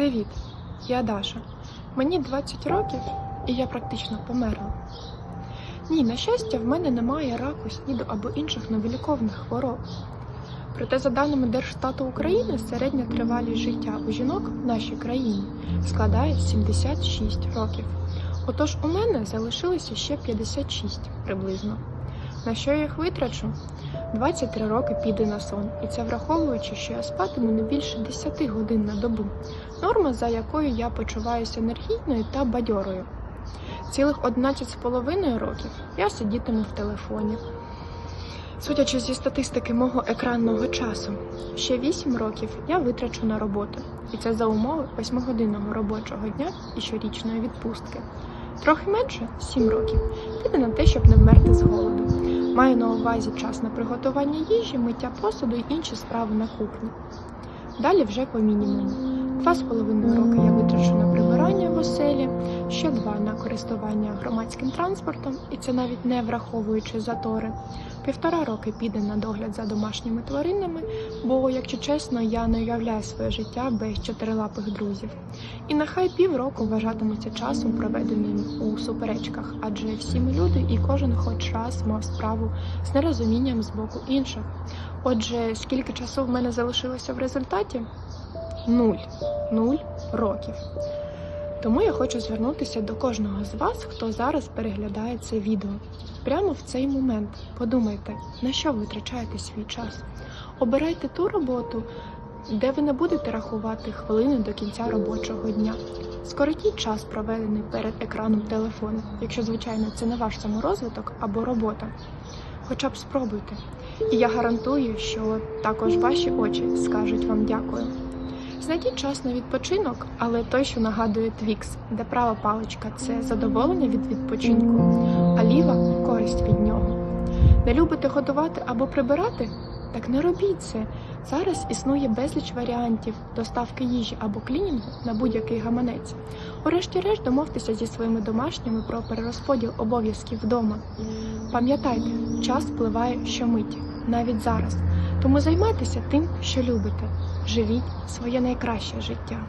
Привіт, я Даша. Мені 20 років і я практично померла. Ні, на щастя, в мене немає раку, сніду або інших невиліковних хвороб. Проте, за даними Держстату України, середня тривалість життя у жінок в нашій країні складає 76 років. Отож, у мене залишилося ще 56 приблизно. На що я їх витрачу? 23 роки піде на сон, і це враховуючи, що я спатиму не більше 10 годин на добу, норма, за якою я почуваюся енергійною та бадьорою. Цілих 11,5 років я сидітиму в телефоні. Судячи зі статистики мого екранного часу, ще 8 років я витрачу на роботу, і це за умови 8-годинного робочого дня і щорічної відпустки. Трохи менше 7 років піде на те, щоб не вмерти з голоду. Маю на увазі час на приготування їжі, миття посуду і інші справи на кухні. Далі вже по мінімуму. Два з половиною роки я витрачу на користування громадським транспортом, і це навіть не враховуючи затори. Півтора роки піде на догляд за домашніми тваринами, бо, якщо чесно, я не уявляю своє життя без чотирилапих друзів. І нехай півроку вважатиметься часом, проведеним у суперечках, адже всі ми люди, і кожен хоч раз мав справу з нерозумінням з боку інших. Отже, скільки часу в мене залишилося в результаті? Нуль. Нуль років. Тому я хочу звернутися до кожного з вас, хто зараз переглядає це відео. Прямо в цей момент подумайте, на що ви витрачаєте свій час. Обирайте ту роботу, де ви не будете рахувати хвилини до кінця робочого дня. Скоротіть час, проведений перед екраном телефону, якщо, звичайно, це не ваш саморозвиток або робота. Хоча б спробуйте. І я гарантую, що також ваші очі скажуть вам дякую. Знайдіть час на відпочинок, але той, що нагадує Твікс, де права паличка це задоволення від відпочинку, а ліва користь від нього. Не любите готувати або прибирати? Так не робіть це. Зараз існує безліч варіантів доставки їжі або клінінгу на будь-який гаманець. Урешті-решт домовтеся зі своїми домашніми про перерозподіл обов'язків вдома. Пам'ятайте, час впливає щомиті, навіть зараз. Тому займайтеся тим, що любите. Живіть своє найкраще життя.